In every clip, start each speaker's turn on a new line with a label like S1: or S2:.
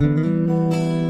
S1: thank you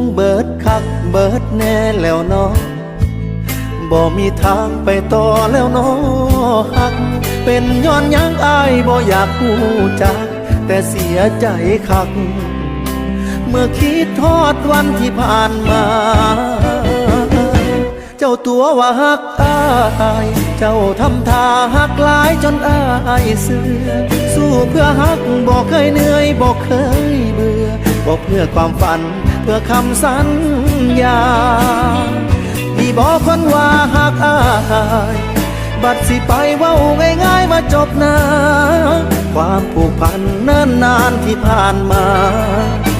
S1: งเบิดคักเบิดแน่แล้วเนาะบ่มีทางไปต่อแล้วเนาะฮัก เป็นย้อนยังอายบ่อยากพูจัก แต่เสียใจคัก เมื่อคิดทอดวันที่ผ่านมา เจ้าตัวว่าฮักอาย เจ้าทำท่าฮักหลายจนอายเสือสู้เพื่อฮักบอกเคยเหนื่อยบอกเคยเบื่อบอกเพื่อความฝัน พื่อคำสัญญาที่บอกคนว่าฮักอายบัดสิไปเว้าง่ายๆมาจบนะความผูกพันเนิ่นนานที่ผ่านมา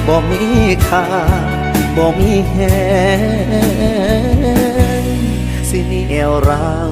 S1: บ่มีค่าบ่มีแหงสินียวรัง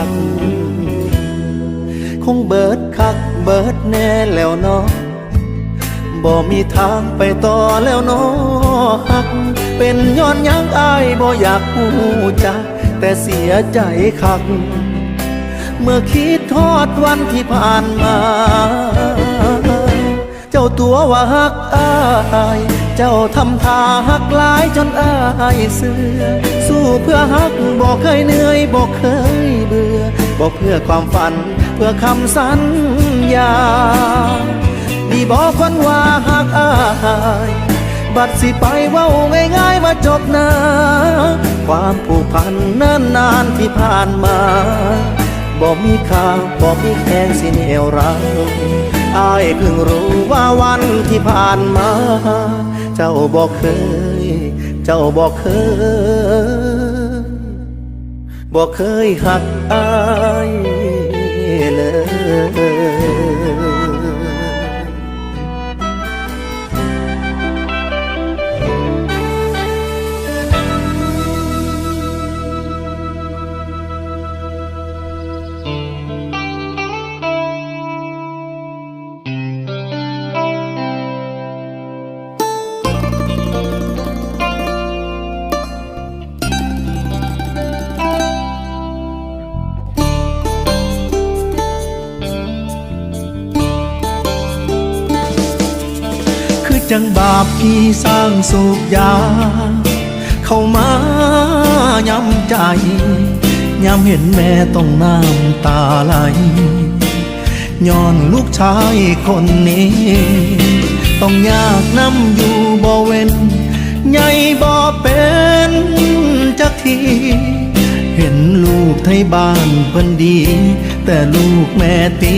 S1: ง คงเบิดคักเบิดแน่แล้วเนาะบ่มีทางไปต่อแล้วเนาะฮัก เป็นย้อนยังอายบ่อยากพูจัก แต่เสียใจคัก เมื่อคิดทอดวันที่ผ่านมา เจ้าตัวว่าฮักอาย เจ้าทำท่าฮักหลายจนอายเสือ สู้เพื่อฮักบอกเคยเหนื่อยบอกเคยเบื่อบอกเพื่อความฝันเพื่อคำสัญญาดีบอกคนว่าฮักอายบัดสิไปเว้าง่ายๆมาจบนะ ความผูกพันนิ่นนานที่ผ่านมาบ่มีค่าบ่มีแขงสิเหนียวรังอายเพิ่งรู้ว่าวันที่ผ่านมา เจ้าบอกเคย เจ้าบอกเคยบอกเคยหักอาย เจังบาปพี่สร้างสูบยา เข้ามาย้ำใจย้ำเห็นแม่ต้องน้ำตาไหลย้อนลูกชายคนนี้ ต้องยากน้ำอยู่บ่เว้นใหญ่บ่เป็นจักทีเห็นลูกไทยบ้านเพิ่นดี แต่ลูกแม่ตี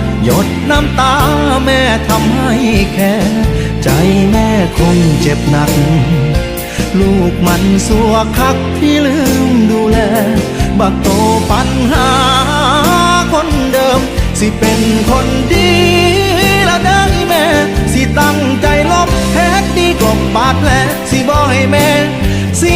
S1: หยดน้ำตาแม่ทำให้แค่ ใจแม่คงเจ็บหนัก ลูกมันสัวคักที่ลืมดูแล บักโตปัญหาคนเดิม สิเป็นคนดีละเด้แม่ สิตั้งใจลบแท้ดีกบบาดแผลสิบ่ให้แม่สี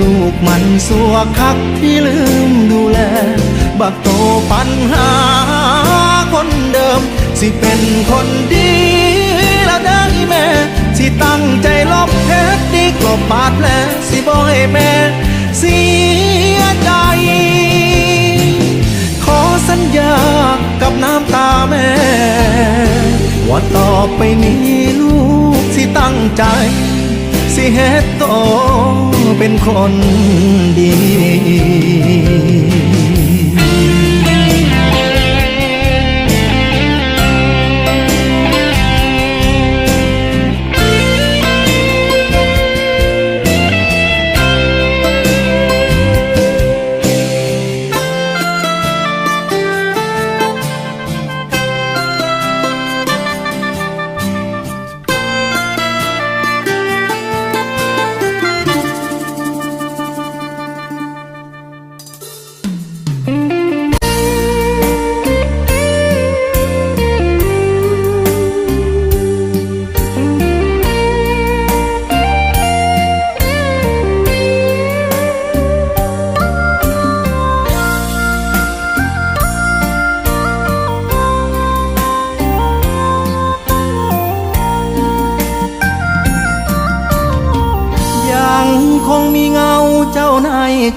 S1: ลูกมันสัวคักที่ลืมดูแล บักโตปัญหาคนเดิม สิเป็นคนดีละเด้อแม่ สิตั้งใจลบเพชรดีกลบบาดแผลสิบ่ให้แม่เสียใจ ขอสัญญากับน้ำตาแม่ ว่าต่อไปนี้ลูกสิตั้งใจ สิเฮ็ดโตเป็นคนดี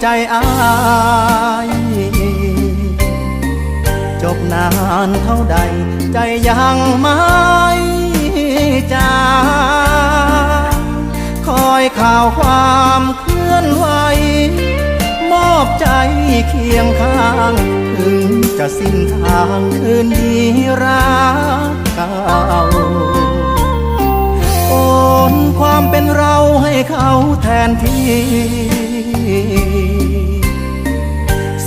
S1: ใจอายจบนานเท่าใด ใจยังไม่จางคอยข่าวความเคลื่อนไหว มอบใจเคียงข้าง ถึงจะสิ้นทางคืนดีรักเก่าโอนความเป็นเราให้เขาแทนที่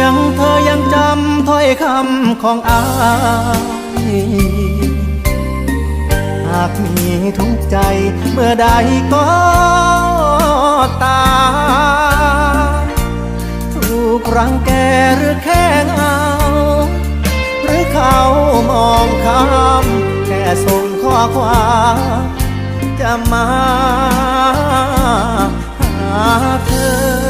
S1: ยงเธอยังจำถ้อยคำของอายหากมีทุกใจเมื่อใดก็ตาถูกรังแกหรือแค่เงาหรือเขามองข้ามแค่ส่งข้อความจะมาหาเธอ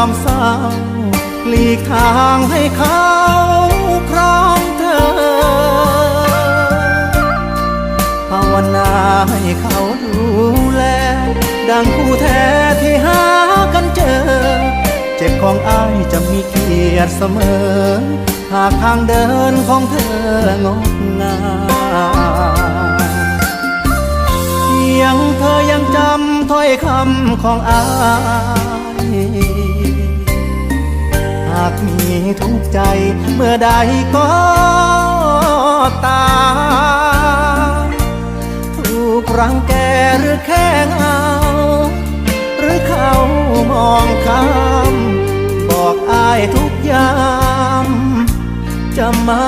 S1: ายยอมเศร้าหลีกทางให้เขาครองเธอ ภาวนาให้เขาดูแล ดังคู่แท้ที่หากันเจอ เจ็บของอ้ายจะมีเกียรติเสมอ หากทางเดินของเธองดงามเพียงเธอยังจำถ้อยคำของอ้ายากมีทุกใจเมื่อใดก็ตามถูกรังแกหรือแค่เงาหรือเขามองข้าม บอกอายทุกยามจะมา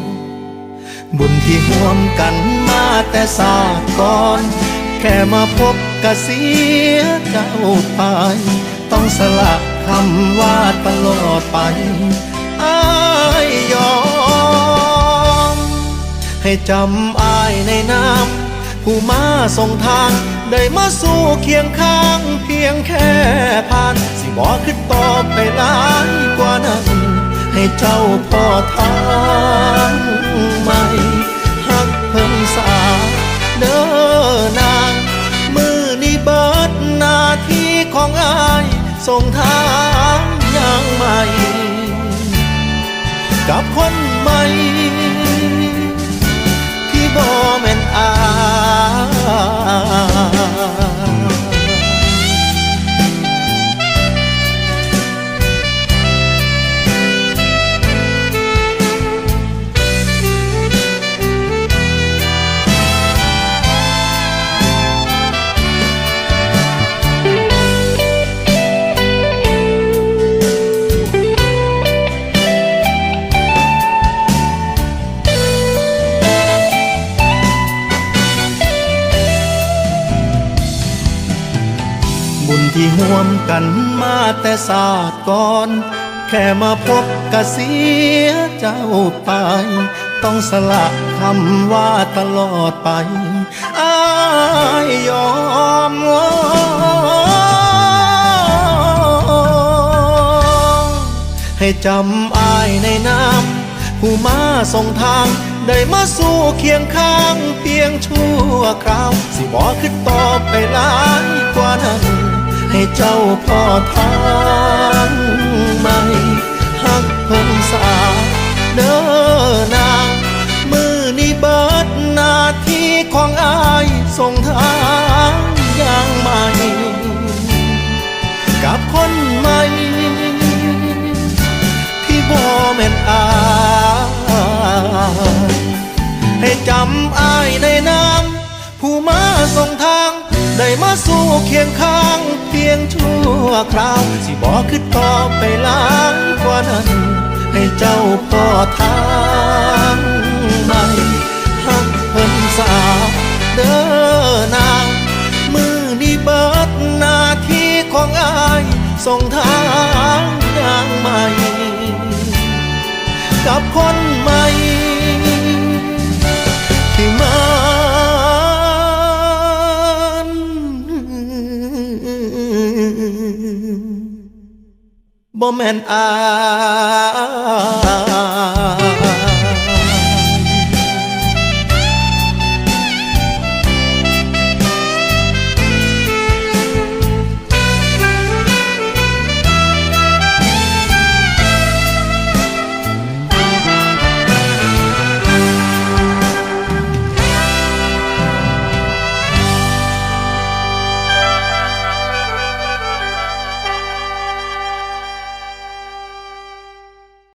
S1: บุญที่ห่วมกันมาแต่ศาสตร์ก่อน แค่มาพบกะเสียเจ้าไป ต้องสละคำว่าตลอดไปอายยอม ให้จำอายในน้ำผู้มาส่งทาง ได้มาสู้เคียงข้าง เพียงแค่ผ่าน สิบอกขึ้นต่อไปหลายกว่านั้น ให้เจ้าพ่อทางใหม่หักเพิ่งสาเด้อนาง มือนี้เบิดหน้าที่ของอายส่งทางอย่างใหม่ กับคนใหม่ บุญที่ห่วมกันมาแต่ศาสตร์ก่อน แค่มาพบกะเสียเจ้าไป ต้องสละคำว่าตลอดไปอายยอมให้จำอายในน้ำผู้มาส่งทางได้มาสู่เคียงข้างเพียงชั่วคราว สิบอกขึ้นต่อไปหลายกว่านั้น เจ้าพ่อทางใหม่หักเพิ่งสาเด้อนางมือนี้เบิดหน้าที่ของอายส่งทางอย่างใหม่ กับคนใหม่ที่บ่แม่นอายให้จำอายในน้ำผู้มาส่งทาง ได้มาสู่เคียงข้างเพียงชั่วคราว สิบอกคือต่อไปหลายกว่านั้น ให้เจ้าพ่อทางใหม่หักเพิ่นสาเด้อนาง มือนี้เบิดหน้าที่ของอายส่งทางอย่างใหม่ กับคนใหม่ บ่แม่นอาย